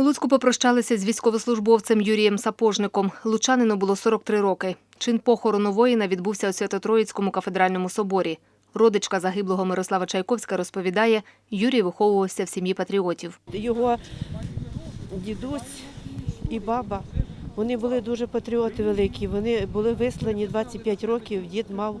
У Луцьку попрощалися з військовослужбовцем Юрієм Сапожником. Лучанину було 43 роки. Чин похорону воїна відбувся у Свято-Троїцькому кафедральному соборі. Родичка загиблого Мирослава Чайковська розповідає, Юрій виховувався в сім'ї патріотів. Його дідусь і баба, вони були дуже патріоти великі. Вони були вислані 25 років. Дід мав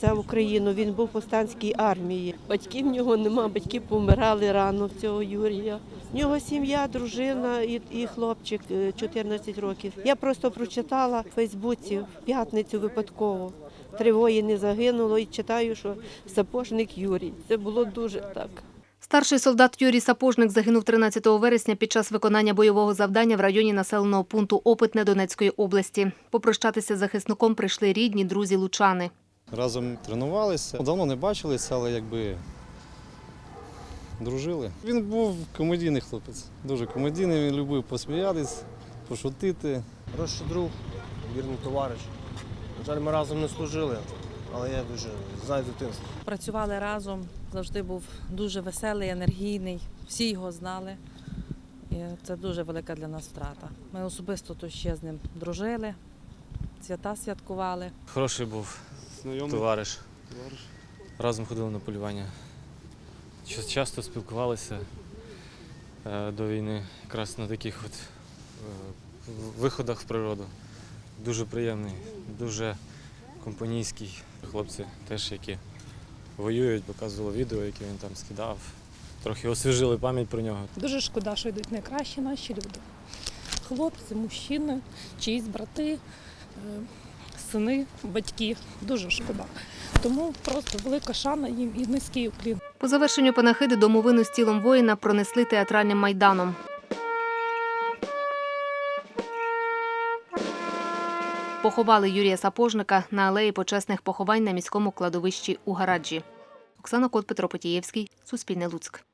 за Україну. Він був в повстанській армії. Батьків в нього нема, батьки помирали рано в цього Юрія. В нього сім'я, дружина і, і хлопчик е, 14 років. Я просто прочитала в Фейсбуці в п'ятницю випадково. Три воїни загинуло і читаю, що сапожник Юрій. Це було дуже так. Старший солдат Юрій Сапожник загинув 13 вересня під час виконання бойового завдання в районі населеного пункту Опитне Донецької області. Попрощатися з захисником прийшли рідні, друзі лучани. Разом тренувалися. Давно не бачилися, але якби дружили. Він був комедійний хлопець, дуже комедійний, він любив посміятись, пошутити. Хороший друг, вірний товариш. На жаль, ми разом не служили, але я дуже знаю з дитинства. Працювали разом, завжди був дуже веселий, енергійний. Всі його знали. І це дуже велика для нас втрата. Ми особисто тут ще з ним дружили, свята святкували. Хороший був товариш. Разом ходили на полювання. Часто спілкувалися е, до війни, якраз на таких от е, виходах в природу. Дуже приємний, дуже компанійський. Хлопці теж, які воюють, показували відео, які він там скидав. Трохи освіжили пам'ять про нього. Дуже шкода, що йдуть найкращі наші люди. Хлопці, мужчини, чиїсь брати, е, сини, батьки. Дуже шкода. Тому просто велика шана їм і низький уклін. По завершенню панахиди домовину з тілом воїна пронесли театральним майданом. Поховали Юрія Сапожника на алеї почесних поховань на міському кладовищі у Гараджі. Оксана Кот, Петро Потієвський, Суспільне Луцьк.